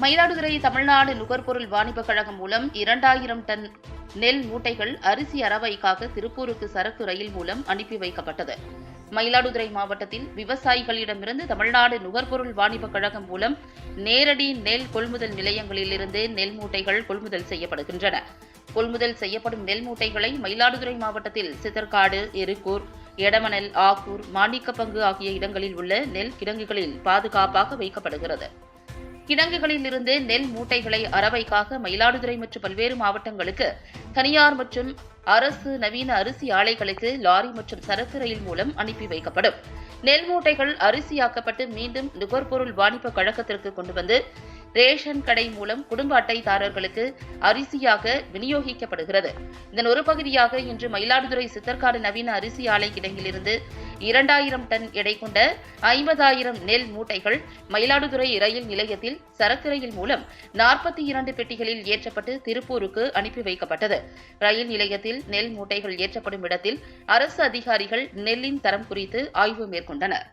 மயிலாடுதுறை தமிழ்நாடு நுகர்பொருள் வாணிபக் கழகம் மூலம் இரண்டாயிரம் டன் நெல் மூட்டைகள் அரிசி அரவைக்காக திருப்பூருக்கு சரக்கு ரயில் மூலம் அனுப்பி வைக்கப்பட்டது. மயிலாடுதுறை மாவட்டத்தில் விவசாயிகளிடமிருந்து தமிழ்நாடு நுகர்பொருள் வாணிபக் கழகம் மூலம் நேரடி நெல் கொள்முதல் நிலையங்களிலிருந்து நெல் மூட்டைகள் கொள்முதல் செய்யப்படுகின்றன. கொள்முதல் செய்யப்படும் நெல் மூட்டைகளை மயிலாடுதுறை மாவட்டத்தில் சித்தர்காடு எருக்கூர் எடமணல் ஆக்கூர் மாணிக்கப்பங்கு ஆகிய இடங்களில் உள்ள நெல் கிடங்குகளில் பாதுகாப்பாக வைக்கப்படுகிறது. கிடங்குகளில் இருந்து நெல் மூட்டைகளை அறவைக்காக மயிலாடுதுறை மற்றும் பல்வேறு மாவட்டங்களுக்கு தனியார் மற்றும் அரசு நவீன அரிசி ஆலைகளுக்கு லாரி மற்றும் சரக்கு ரயில் மூலம் அனுப்பி வைக்கப்படும். நெல் மூட்டைகள் அரிசியாக்கப்பட்டு மீண்டும் நுகர்பொருள் வாணிப கழகத்திற்கு கொண்டு வந்து ரேஷன் கடை மூலம் குடும்ப அட்டைதாரர்களுக்கு அரிசியாக விநியோகிக்கப்படுகிறது. இதன் ஒரு பகுதியாக இன்று மயிலாடுதுறை சித்தர்காடு நவீன அரிசி ஆலை கிடங்கிலிருந்து இரண்டாயிரம் டன் எடை கொண்ட ஐம்பதாயிரம் நெல் மூட்டைகள் மயிலாடுதுறை ரயில் நிலையத்தில் சரக்கு ரயில் மூலம் நாற்பத்தி இரண்டு பெட்டிகளில் ஏற்றப்பட்டு திருப்பூருக்கு அனுப்பி வைக்கப்பட்டது. ரயில் நிலையத்தில் நெல் மூட்டைகள் ஏற்றப்படும் இடத்தில் அரசு அதிகாரிகள் நெல்லின் தரம் குறித்து ஆய்வு மேற்கொண்டனர்.